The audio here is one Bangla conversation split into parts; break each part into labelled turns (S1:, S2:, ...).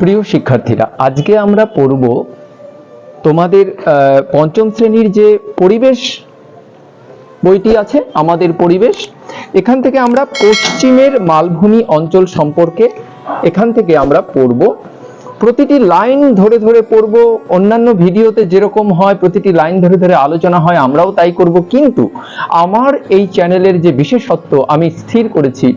S1: প্রিয় শিক্ষার্থীরা, আজকে আমরা পড়ব তোমাদের পঞ্চম শ্রেণির যে পরিবেশ বইটি আছে, আমাদের পরিবেশ, এখান থেকে আমরা পশ্চিমের মালভূমি অঞ্চল সম্পর্কে এখান থেকে আমরা পড়ব। প্রতিটি লাইন ধরে ধরে পড়ব, অন্যান্য ভিডিওতে যেরকম হয়, প্রতিটি লাইন ধরে ধরে আলোচনা হয়, আমরাও তাই করব। কিন্তু আমার এই চ্যানেলের যে বিশেষত্ব, আমি স্থির করেছি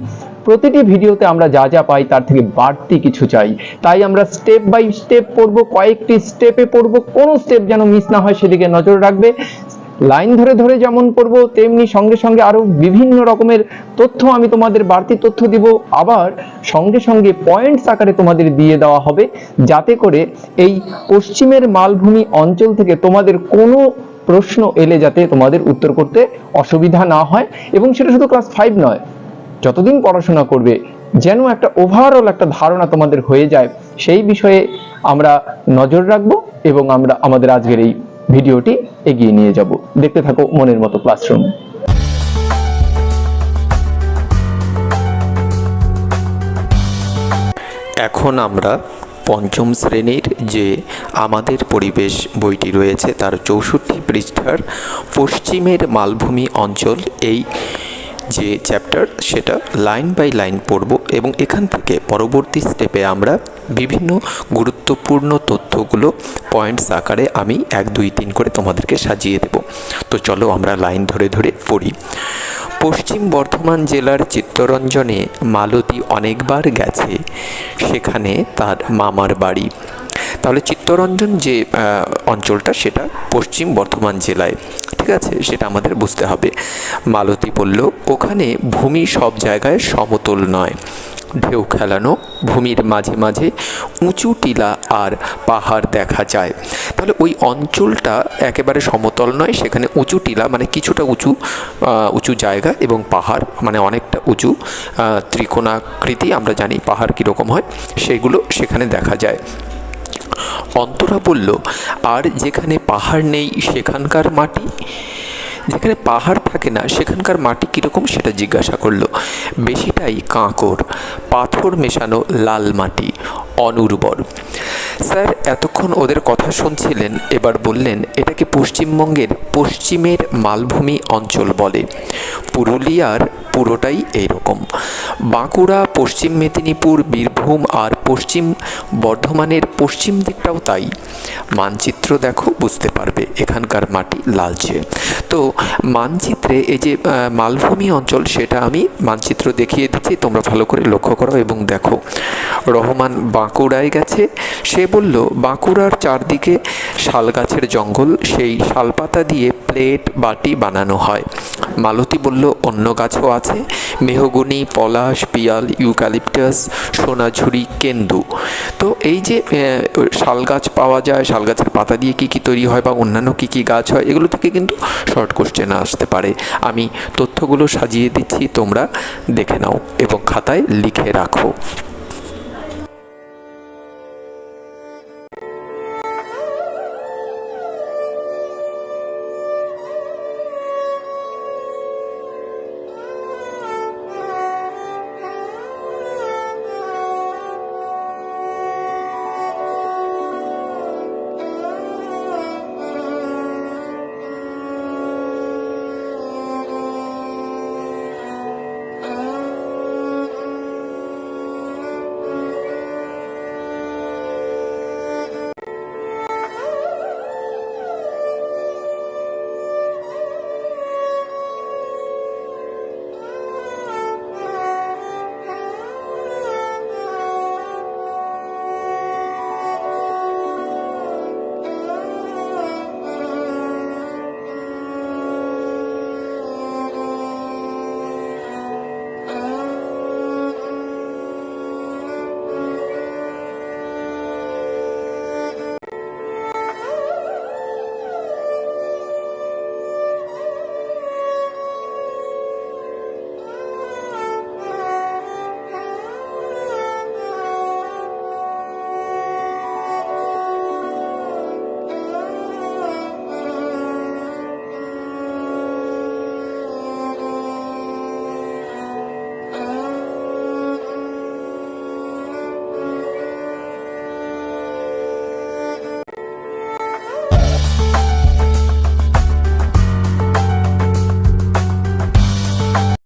S1: প্রতিটি ভিডিওতে আমরা যা যা পাই তার থেকে বাড়তি কিছু চাই। তাই আমরা স্টেপ বাই স্টেপ পড়ব, কয়েকটি স্টেপে পড়ব, কোনো স্টেপ যেন মিস না হয় সেদিকে নজর রাখবে। লাইন ধরে ধরে যেমন পড়ব, তেমনি সঙ্গে সঙ্গে আরও বিভিন্ন রকমের তথ্য আমি তোমাদের বাড়তি তথ্য দিব। আবার সঙ্গে সঙ্গে পয়েন্টস আকারে তোমাদের দিয়ে দেওয়া হবে, যাতে করে এই পশ্চিমের মালভূমি অঞ্চল থেকে তোমাদের কোনো প্রশ্ন এলে যাতে তোমাদের উত্তর করতে অসুবিধা না হয়। এবং সেটা শুধু ক্লাস ফাইভ নয় যতদিন পড়াশোনা করবে, যেন একটা ওভারঅল একটা ধারণা তোমাদের হয়ে যায়, সেই বিষয়ে আমরা নজর রাখব এবং আমরা আমাদের আজকের এই ভিডিওটি এগিয়ে নিয়ে যাব। দেখতে থাকো মনের মতো ক্লাসরুম।
S2: এখন আমরা পঞ্চম শ্রেণির যে আমাদের পরিবেশ বইটি রয়েছে, তার চৌষট্টি পৃষ্ঠার পশ্চিমের মালভূমি অঞ্চল, এই যে চ্যাপ্টার সেটা লাইন বাই লাইন পড়ব এবং এখান থেকে পরবর্তী স্টেপে আমরা বিভিন্ন গুরুত্বপূর্ণ তথ্যগুলো পয়েন্টস আকারে আমি এক, দুই, তিন করে তোমাদেরকে সাজিয়ে দেব। তো চলো আমরা লাইন ধরে ধরে পড়ি। পশ্চিম বর্ধমান জেলার চিত্তরঞ্জনে মালতী অনেকবার গেছে, সেখানে তার মামার বাড়ি। তাহলে চিত্তরঞ্জন যে অঞ্চলটা, সেটা পশ্চিম বর্ধমান জেলায়। ঠিক আছে, সেটা আমাদের বুঝতে হবে। মালতী বলল, ওখানে ভূমি সব জায়গায় সমতল নয়। ঢেউ খেলানো, ভূমির মাঝে মাঝে উঁচু টিলা আর পাহাড় দেখা যায়। তাহলে ওই অঞ্চলটা একেবারে সমতল নয়, সেখানে উঁচু টিলা মানে কিছুটা উঁচু উঁচু জায়গা এবং পাহাড় মানে অনেকটা উঁচু ত্রিকোণাকৃতি, আমরা জানি পাহাড় কীরকম হয়, সেগুলো সেখানে দেখা যায়। অন্তরা বলল, আর যেখানে পাহাড় নেই সেখানকার মাটি? যেখানে পাহাড় থাকে না সেখানকার মাটি কীরকম সেটা জিজ্ঞাসা করল। বেশিটাই কাঁকর, পাথর মেশানো লাল মাটি, অনুর্বর। স্যার, এতক্ষণ ওদের কথা শুনছিলেন, এবার বললেন, এটাকে পশ্চিমবঙ্গের পশ্চিমের মালভূমি অঞ্চল বলে। পুরুলিয়ার পুরোটাই এইরকম। বাঁকুড়া, পশ্চিম মেদিনীপুর, বীরভূম আর পশ্চিম বর্ধমানের পশ্চিম দিকটাও তাই। মানচিত্র দেখো, বুঝতে পারবে, এখানকার মাটি লালচে। তো মানচিত্রে এই যে মালভূমি অঞ্চল, সেটা আমি মানচিত্র দেখিয়ে দিচ্ছি, তোমরা ভালো করে লক্ষ্য করো এবং দেখো। রহমান বাঁকুড়ায় গেছে সে বলল, বাঁকুড়ার চারদিকে শাল গাছের জঙ্গল, সেই শালপাতা দিয়ে প্লেট, বাটি বানানো হয়। মালতী বলল, অন্য গাছও আছে। মেহগুনি, পলাশ, পিয়াল, ইউক্যালিপটাস, সোনাঝুরি, কেন্দু। তো এই যে শাল গাছ পাওয়া যায় শাল গাছের পাতা দিয়ে কি কি তৈরি হয় বা অন্যান্য কি কি গাছ হয়, এগুলো থেকে কিন্তু শর্ট কোশ্চেন আসতে পারে। আমি তথ্যগুলো সাজিয়ে দিচ্ছি, তোমরা দেখে নাও এবং খাতায় লিখে রাখো।